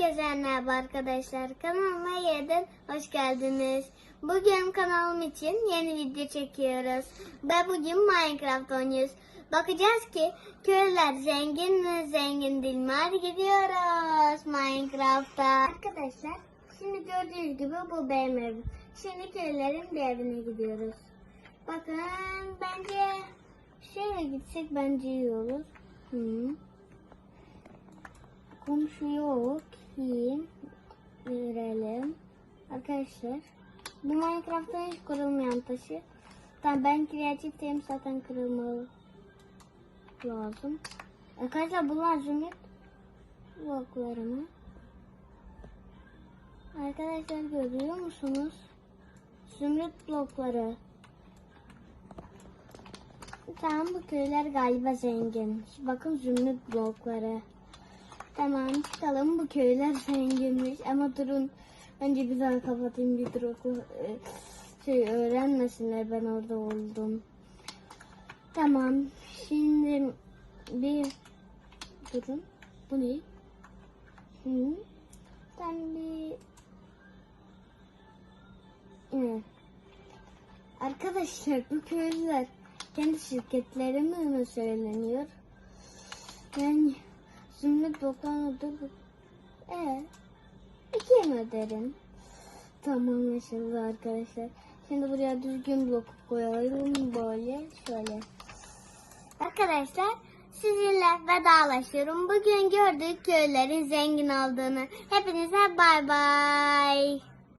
Herkese merhaba arkadaşlar. Kanalıma yeniden hoş geldiniz. Bugün kanalım için yeni video çekiyoruz. Ve bugün Minecraft oynuyoruz. Bakacağız ki köylüler zengin mi zengin değil mi? Hadi gidiyoruz Minecraft'a. Arkadaşlar şimdi gördüğünüz gibi bu benim evim. Şimdi köylülerin bir evine gidiyoruz. Bakın bence şöyle gitsek bence iyi olur. Hı. Komşu yok ki görelim. Arkadaşlar bu Minecraft'ta hiç kırılmayan taşı. Tamam ben kreatifteyim zaten kırılmalı lazım. Arkadaşlar bunlar zümrüt bloklarımı. Arkadaşlar görüyor musunuz? Zümrüt blokları. Tamam bu köyler galiba zengin. Bakın zümrüt blokları. Tamam çıkalım bu köyler zenginmiş ama durun önce bir daha kapatayım bir dur oku e, şey öğrenmesinler ben orada oldum. Tamam şimdi bir durun bu ne? Hı. Ben bir Evet. Arkadaşlar bu köylüler kendi şirketleri mi söyleniyor? Yani zümrüt bloklanıyordur. Ee, ikiye mi öderim? Tamam anlaşıldı arkadaşlar. Şimdi buraya düzgün blok koyalım böyle şöyle. Arkadaşlar sizinle vedalaşıyorum. Bugün gördük köylerin zengin olduğunu. Hepinize bay bay.